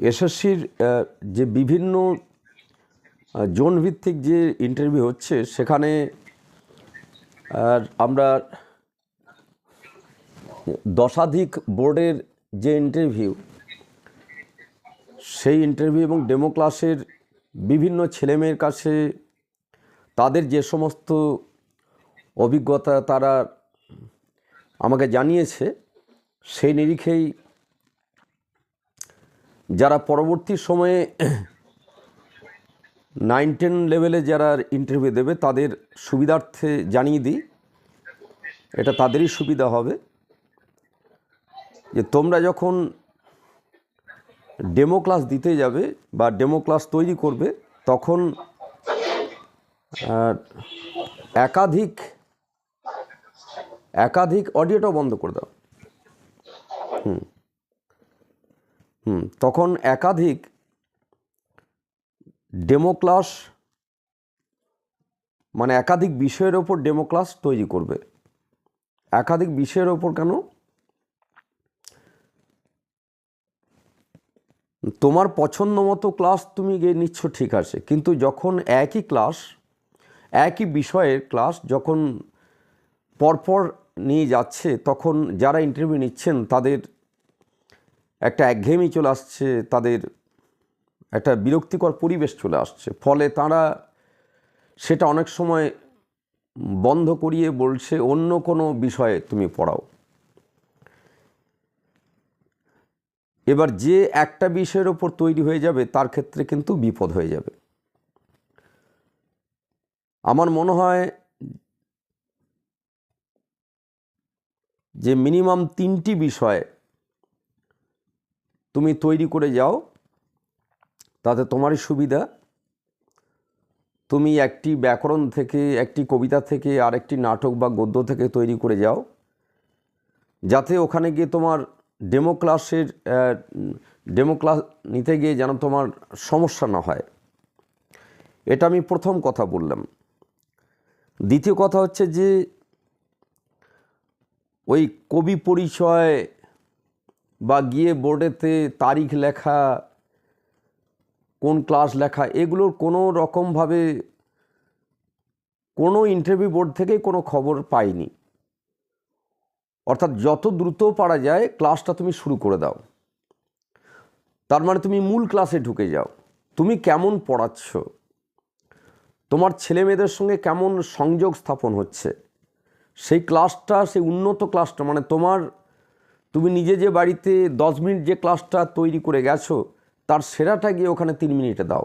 এসএসসির যে বিভিন্ন জোন ভিত্তিক যে ইন্টারভিউ হচ্ছে, সেখানে আমরা দশাধিক বোর্ডের যে ইন্টারভিউ সেই ইন্টারভিউ এবং ডেমো ক্লাসের বিভিন্ন ছেলেমেয়ের কাছে তাদের যে সমস্ত অভিজ্ঞতা তারা আমাকে জানিয়েছে, সেই নিরিখেই যারা পরবর্তী সময়ে নাইন টেন লেভেলে যারা ইন্টারভিউ দেবে, তাদের সুবিধার্থে জানিয়ে দিই। এটা তাদেরই সুবিধা হবে। যে তোমরা যখন ডেমো ক্লাস দিতে যাবে বা ডেমো ক্লাস তৈরি করবে, তখন একাধিক একাধিক অডিওটাও বন্ধ করে দাও। হুম। হুম, তখন একাধিক ডেমো ক্লাস মানে একাধিক বিষয়ের ওপর ডেমো ক্লাস তৈরি করবে। একাধিক বিষয়ের ওপর কেন? তোমার পছন্দ মতো ক্লাস তুমি গিয়ে নিচ্ছ, ঠিক আছে। কিন্তু যখন একই ক্লাস, একই বিষয়ের ক্লাস যখন পরপর নিয়ে যাচ্ছে, তখন যারা ইন্টারভিউ নিচ্ছেন তাদের একটা একঘেয়েমি চলে আসছে, তাদের একটা বিরক্তিকর পরিবেশ চলে আসছে। ফলে তারা সেটা অনেক সময় বন্ধ করিয়ে বলছে, অন্য কোনো বিষয়ে তুমি পড়াও। এবার যে একটা বিষয়ের ওপর তৈরি হয়ে যাবে, তার ক্ষেত্রে কিন্তু বিপদ হয়ে যাবে। আমার মনে হয় যে মিনিমাম তিনটি বিষয় তুমি তৈরি করে যাও, তাতে তোমারই সুবিধা। তুমি একটি ব্যাকরণ থেকে, একটি কবিতা থেকে, আরেকটি নাটক বা গদ্য থেকে তৈরি করে যাও। যাতে ওখানে গিয়ে তোমার ডেমো ক্লাসের ডেমো ক্লাস নিতে গিয়ে যেন তোমার সমস্যা না হয়। এটা আমি প্রথম কথা বললাম। দ্বিতীয় কথা হচ্ছে যে, ওই কবি পরিচয় বা গিয়ে বোর্ডেতে তারিখ লেখা, কোন ক্লাস লেখা, এগুলোর কোনো রকমভাবে কোনো ইন্টারভিউ বোর্ড থেকে কোনো খবর পাইনি। অর্থাৎ যত দ্রুত পারা যায়, ক্লাসটা তুমি শুরু করে দাও। তার মানে তুমি মূল ক্লাসে ঢুকে যাও। তুমি কেমন পড়াচ্ছ? তোমার ছেলে মেয়েদের সঙ্গে কেমন সংযোগ স্থাপন হচ্ছে? সেই ক্লাসটা, সেই উন্নত ক্লাসটা মানে তোমার তুমি নিজে যে বাড়িতে দশ মিনিট যে ক্লাসটা তৈরি করে গেছো, তার সেরাটা গিয়ে ওখানে তিন মিনিটে দাও।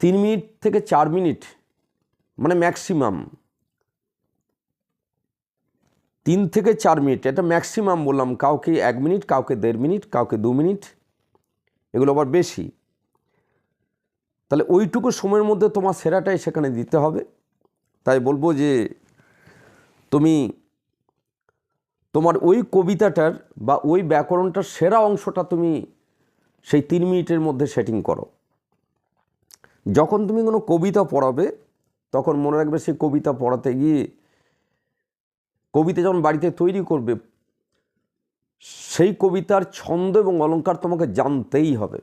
তিন মিনিট থেকে চার মিনিট মানে ম্যাক্সিমাম। তিন থেকে চার মিনিট, এটা ম্যাক্সিমাম বললাম, কাউকে এক মিনিট, কাউকে দেড় মিনিট, কাউকে দু মিনিট, এগুলো আবার বেশি। তাহলে ওইটুকু সময়ের মধ্যে তোমার সেরাটাই সেখানে দিতে হবে। তাই বলব যে, তুমি তোমার ওই কবিতাটার বা ওই ব্যাকরণটার সেরা অংশটা তুমি সেই তিন মিনিটের মধ্যে সেটিং করো। যখন তুমি কোনো কবিতা পড়াবে, তখন মনে রাখবে সেই কবিতা পড়াতে গিয়ে কবিতা যখন বাড়িতে তৈরি করবে, সেই কবিতার ছন্দ এবং অলঙ্কার তোমাকে জানতেই হবে।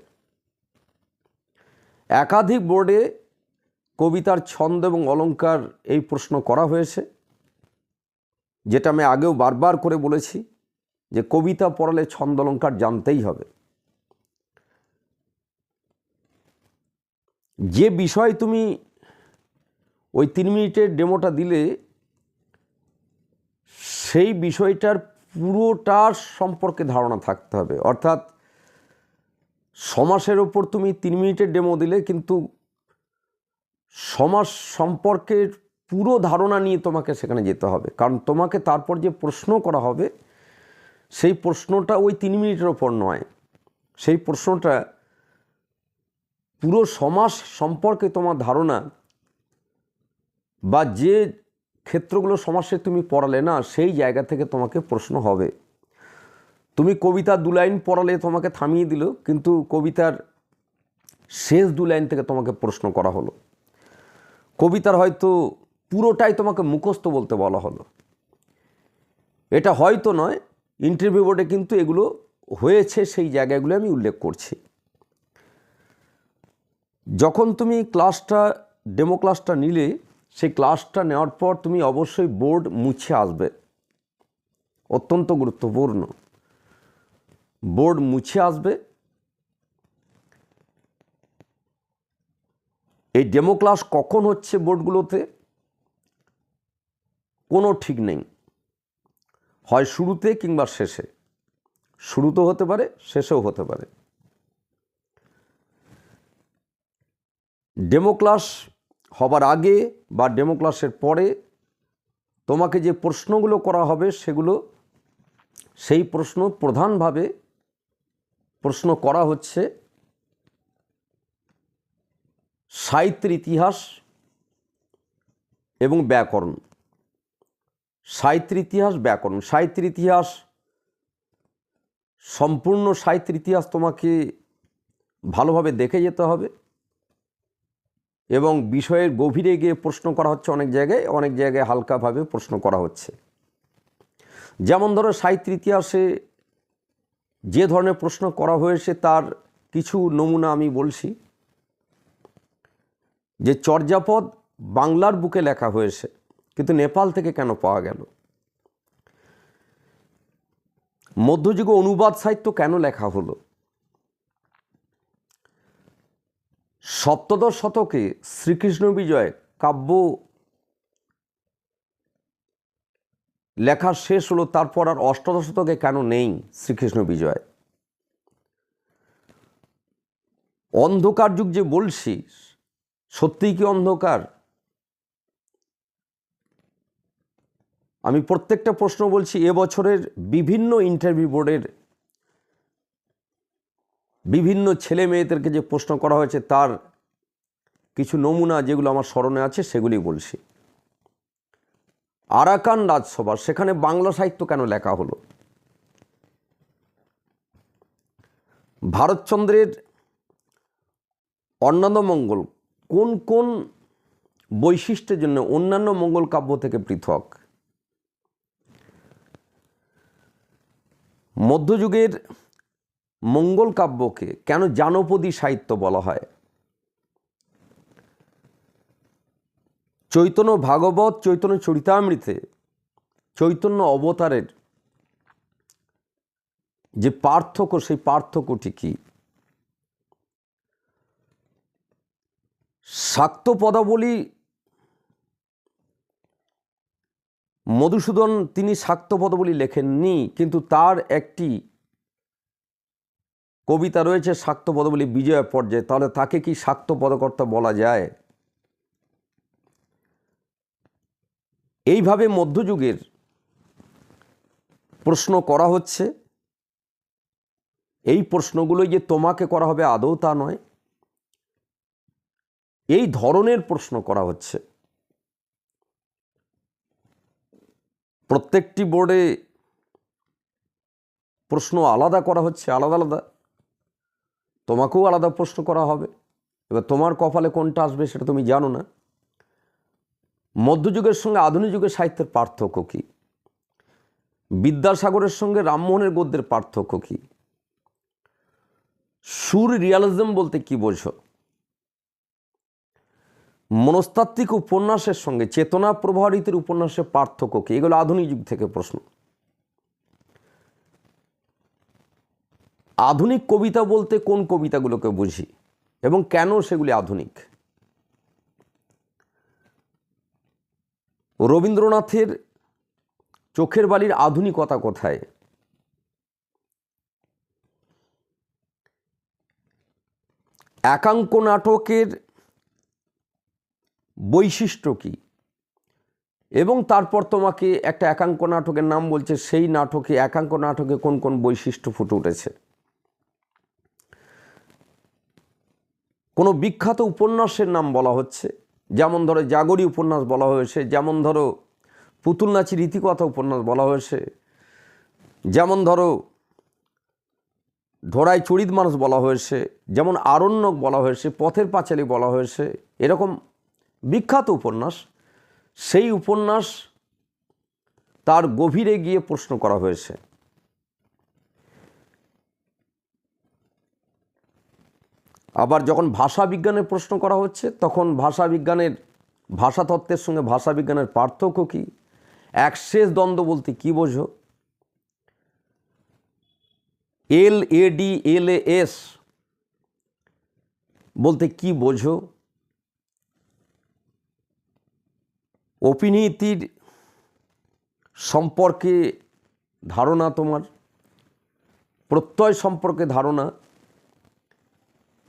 একাধিক বোর্ডে কবিতার ছন্দ এবং অলংকার এই প্রশ্ন করা হয়েছে। যেটা আমি আগেও বারবার করে বলেছি যে কবিতা পড়ালে ছন্দ অলংকার জানতেই হবে। যে বিষয় তুমি ওই তিন মিনিটের ডেমোটা দিলে, সেই বিষয়টার পুরোটার সম্পর্কে ধারণা থাকতে হবে। অর্থাৎ সমাসের ওপর তুমি তিন মিনিটের ডেমো দিলে, কিন্তু সমাজ সম্পর্কের পুরো ধারণা নিয়ে তোমাকে সেখানে যেতে হবে। কারণ তোমাকে তারপর যে প্রশ্ন করা হবে, সেই প্রশ্নটা ওই তিন মিনিটের ওপর নয়। সেই প্রশ্নটা পুরো সমাজ সম্পর্কে তোমার ধারণা বা যে ক্ষেত্রগুলো সমাজে তুমি পড়ালে না, সেই জায়গা থেকে তোমাকে প্রশ্ন হবে। তুমি কবিতা দু লাইন পড়ালে তোমাকে থামিয়ে দিল, কিন্তু কবিতার শেষ দু লাইন থেকে তোমাকে প্রশ্ন করা হলো। কবিতার হয়তো পুরোটাই তোমাকে মুখস্থ বলতে বলা হলো। এটা হয়তো নয় ইন্টারভিউ বোর্ডে কিন্তু এগুলো হয়েছে, সেই জায়গাগুলো আমি উল্লেখ করছি। যখন তুমি ক্লাসটা ডেমো ক্লাসটা নিলে, সেই ক্লাসটা নেওয়ার পর তুমি অবশ্যই বোর্ড মুছে আসবে। অত্যন্ত গুরুত্বপূর্ণ। বোর্ড মুছে আসবে। এই ডেমো ক্লাস কখন হচ্ছে বোর্ডগুলোতে কোনো ঠিক নেই। হয় শুরুতে কিংবা শেষে। শুরুতেও হতে পারে, শেষেও হতে পারে। ডেমো ক্লাস হবার আগে বা ডেমো ক্লাসের পরে তোমাকে যে প্রশ্নগুলো করা হবে সেগুলো, সেই প্রশ্ন প্রধানভাবে প্রশ্ন করা হচ্ছে সাহিত্যের ইতিহাস এবং ব্যাকরণ। সাহিত্যের ইতিহাস ব্যাকরণ সাহিত্যের ইতিহাস, সম্পূর্ণ সাহিত্যের ইতিহাস তোমাকে ভালোভাবে দেখে যেতে হবে এবং বিষয়ের গভীরে গিয়ে প্রশ্ন করা হচ্ছে অনেক জায়গায় অনেক জায়গায় হালকাভাবে প্রশ্ন করা হচ্ছে। যেমন ধরো সাহিত্যের ইতিহাসে যে ধরনের প্রশ্ন করা হয়েছে তার কিছু নমুনা আমি বলছি। যে চর্যাপদ বাংলার বুকে লেখা হয়েছে। কিন্তু নেপাল থেকে কেন পাওয়া গেল? মধ্যযুগে অনুবাদ সাহিত্য কেন লেখা হলো? সপ্তদশ শতকে শ্রীকৃষ্ণ বিজয় কাব্য লেখা শেষ হলো, তারপর আর অষ্টদশ শতকে কেন নেই শ্রীকৃষ্ণ বিজয়? অন্ধকার যুগ যে বলছি, সত্যিই কি অন্ধকার? আমি প্রত্যেকটা প্রশ্ন বলছি এবছরের বিভিন্ন ইন্টারভিউ বোর্ডের বিভিন্ন ছেলে মেয়েদেরকে যে প্রশ্ন করা হয়েছে, তার কিছু নমুনা যেগুলো আমার স্মরণে আছে, সেগুলি বলছি। আরাকান রাজসভা, সেখানে বাংলা সাহিত্য কেন লেখা হলো? ভারতচন্দ্রের অন্যান্য মঙ্গল কোন কোন বৈশিষ্ট্যের জন্য অন্যান্য মঙ্গল কাব্য থেকে পৃথক? মধ্যযুগের মঙ্গল কাব্যকে কেন জানপদী সাহিত্য বলা হয়? চৈতন্য ভাগবত, চৈতন্য চরিতামৃতে, চৈতন্য অবতারের যে পার্থক্য, সেই পার্থক্যটি কি? শাক্ত পদাবলী মধুসূদন তিনি শাক্ত পদাবলী লেখেননি, কিন্তু তার একটি কবিতা রয়েছে শাক্ত পদবলী বিজয় পর্যায়ে। তাহলে তাকে কি শাক্ত পদকর্তা বলা যায়? এইভাবে মধ্যযুগের প্রশ্ন করা হচ্ছে। এই প্রশ্নগুলো যে তোমাকে করা হবে আদৌ তা নয়। এই ধরনের প্রশ্ন করা হচ্ছে। প্রত্যেকটি বোর্ডে প্রশ্ন আলাদা করা হচ্ছে, আলাদা আলাদা। তোমাকেও আলাদা প্রশ্ন করা হবে। এবার তোমার কপালে কোনটা আসবে সেটা তুমি জানো না। মধ্যযুগের সঙ্গে আধুনিক যুগের সাহিত্যের পার্থক্য কী? বিদ্যাসাগরের সঙ্গে রামমোহনের গদ্যের পার্থক্য কী? সুর রিয়ালিজম বলতে কি বোঝো? মনস্তাত্ত্বিক উপন্যাসের সঙ্গে চেতনা প্রভাবিতের উপন্যাসের পার্থক্য কী? এগুলো আধুনিক যুগ থেকে প্রশ্ন। আধুনিক কবিতা বলতে কোন কবিতাগুলোকে বুঝি এবং কেন সেগুলি আধুনিক? রবীন্দ্রনাথের চোখের বালির আধুনিকতা কোথায়? একাঙ্ক নাটকের বৈশিষ্ট্য কী? এবং তারপর তোমাকে একটা একাঙ্ক নাটকের নাম বলছে, সেই নাটকে, একাঙ্ক নাটকে কোন কোন বৈশিষ্ট্য ফুটে উঠেছে? কোনো বিখ্যাত উপন্যাসের নাম বলা হচ্ছে, যেমন ধরো জাগরী উপন্যাস বলা হয়েছে, যেমন ধরো পুতুল নাচি রীতিকথা উপন্যাস বলা হয়েছে, যেমন ধরো ধরাই চরিত মানুষ বলা হয়েছে, যেমন আরণ্যক বলা হয়েছে, পথের পাঁচালী বলা হয়েছে, এরকম বিখ্যাত উপন্যাস, সেই উপন্যাস তার গভীরে গিয়ে প্রশ্ন করা হয়েছে। আবার যখন ভাষা বিজ্ঞানের প্রশ্ন করা হচ্ছে, তখন ভাষা বিজ্ঞানের ভাষাতত্ত্বের সঙ্গে ভাষা বিজ্ঞানের পার্থক্য কী? এক শেষ দ্বন্দ্ব বলতে কী বোঝো? এল এডি এল এস বলতে কী বোঝো? অপিনীতির সম্পর্কে ধারণা তোমার, প্রত্যয় সম্পর্কে ধারণা,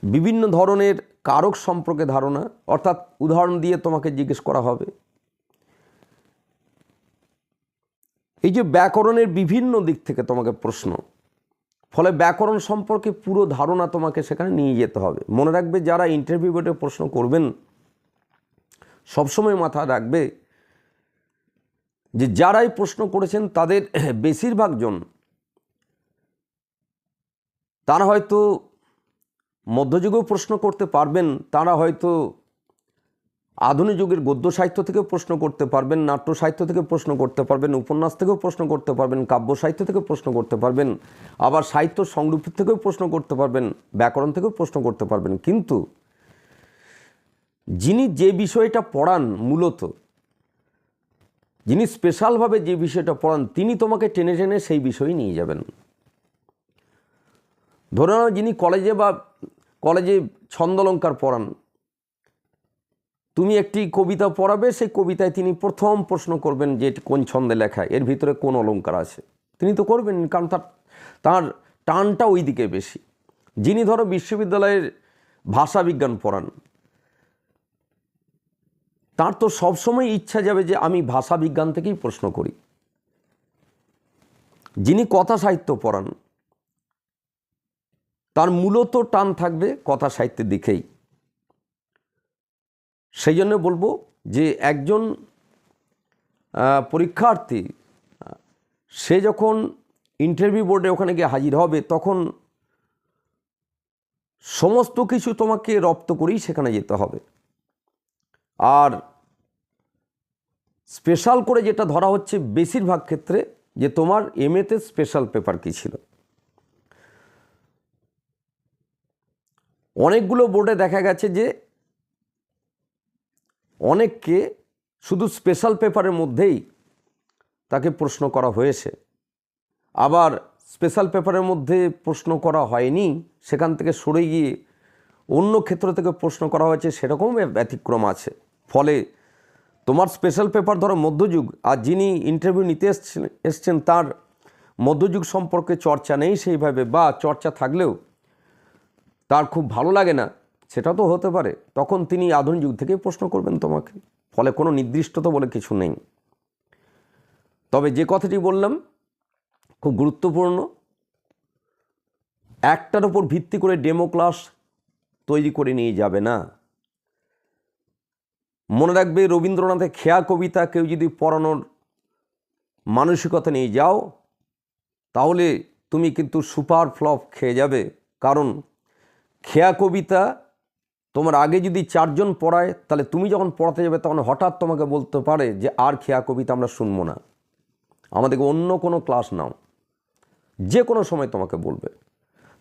বিভিন্ন ধরনের কারক সম্পর্কে ধারণা, অর্থাৎ উদাহরণ দিয়ে তোমাকে জিজ্ঞেস করা হবে। এই যে ব্যাকরণের বিভিন্ন দিক থেকে তোমাকে প্রশ্ন, ফলে ব্যাকরণ সম্পর্কে পুরো ধারণা তোমাকে সেখানে নিয়ে যেতে হবে। মনে রাখবে, যারা ইন্টারভিউ বোর্ডে প্রশ্ন করবেন, সবসময় মাথা রাখবে যে যারাই প্রশ্ন করেছেন, তাদের বেশিরভাগ জন, তারা হয়তো মধ্যযুগেও প্রশ্ন করতে পারবেন, তারা হয়তো আধুনিক যুগের গদ্য সাহিত্য থেকেও প্রশ্ন করতে পারবেন, নাট্য সাহিত্য থেকে প্রশ্ন করতে পারবেন, উপন্যাস থেকেও প্রশ্ন করতে পারবেন, কাব্য সাহিত্য থেকে প্রশ্ন করতে পারবেন, আবার সাহিত্য সংরূপ থেকেও প্রশ্ন করতে পারবেন, ব্যাকরণ থেকেও প্রশ্ন করতে পারবেন। কিন্তু যিনি যে বিষয়টা পড়ান মূলত যিনি স্পেশালভাবে যে বিষয়টা পড়ান, তিনি তোমাকে টেনে টেনে সেই বিষয়ে নিয়ে যাবেন। ধরে নাও যিনি কলেজে বা কলেজে ছন্দলঙ্কার পড়ান, তুমি একটি কবিতা পড়াবে, সেই কবিতায় তিনি প্রথম প্রশ্ন করবেন যে কোন ছন্দে লেখা, এর ভিতরে কোন অলঙ্কার আছে। তিনি তো করবেন, কারণ তার তার টানটা ওই দিকে বেশি। যিনি ধরো বিশ্ববিদ্যালয়ের ভাষা বিজ্ঞান পড়ান তার তো সবসময় ইচ্ছা যাবে যে আমি ভাষা বিজ্ঞান থেকেই প্রশ্ন করি। যিনি কথা সাহিত্য পড়ান, তার মূলত টান থাকবে কথা সাহিত্যের দিকেই। সেই জন্য বলব যে একজন পরীক্ষার্থী, সে যখন ইন্টারভিউ বোর্ডে ওখানে গিয়ে হাজির হবে, তখন সমস্ত কিছু তোমাকে রপ্ত করেই সেখানে যেতে হবে। আর স্পেশাল করে যেটা ধরা হচ্ছে বেশিরভাগ ক্ষেত্রে যে তোমার এমএতে স্পেশাল পেপার কী ছিল? অনেকগুলো বোর্ডে দেখা গেছে যে অনেককে শুধু স্পেশাল পেপারের মধ্যেই তাকে প্রশ্ন করা হয়েছে। আবার স্পেশাল পেপারের মধ্যে প্রশ্ন করা হয়নি, সেখান থেকে সরে গিয়ে অন্য ক্ষেত্র থেকে প্রশ্ন করা হয়েছে, সেরকম ব্যতিক্রম আছে। ফলে তোমার স্পেশাল পেপার ধরো মধ্যযুগ, আর যিনি ইন্টারভিউ নিতে এসছেন এসছেন তার মধ্যযুগ সম্পর্কে চর্চা নেই সেইভাবে, বা চর্চা থাকলেও তার খুব ভালো লাগে না, সেটা তো হতে পারে। তখন তিনি আধুনিক যুগ থেকেই প্রশ্ন করবেন তোমাকে, ফলে কোনো নির্দিষ্ট তো বলে কিছু নেই। তবে যে কথাটি বললাম, খুব গুরুত্বপূর্ণ। একটার উপর ভিত্তি করে ডেমো ক্লাস তৈরি করে নিয়ে যাবে না। মনে রাখবে, রবীন্দ্রনাথের খেয়া কবিতা কেউ যদি পড়ানোর মানসিকতা নিয়ে যাও, তাহলে তুমি কিন্তু সুপার ফ্লপ খেয়ে যাবে। কারণ খেয়া কবিতা তোমার আগে যদি চারজন পড়ায়, তাহলে তুমি যখন পড়াতে যাবে, তখন হঠাৎ তোমাকে বলতে পারে যে, আর খেয়া কবিতা আমরা শুনব না। আমাদেরকে অন্য কোনো ক্লাস নাও। যে কোনো সময় তোমাকে বলবে।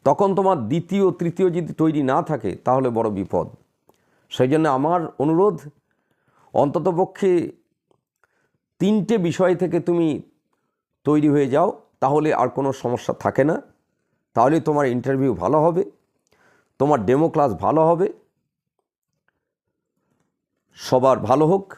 তখন তোমার দ্বিতীয়, তৃতীয় যদি তৈরি না থাকে, তাহলে বড় বিপদ। সেই জন্য আমার অনুরোধ অন্ততপক্ষে তিনটে বিষয় থেকে তুমি তৈরি হয়ে যাও, তাহলে আর কোনো সমস্যা থাকে না। তাহলে তোমার ইন্টারভিউ ভালো হবে, তোমার ডেমো ক্লাস ভালো হবে, সবার ভালো হোক।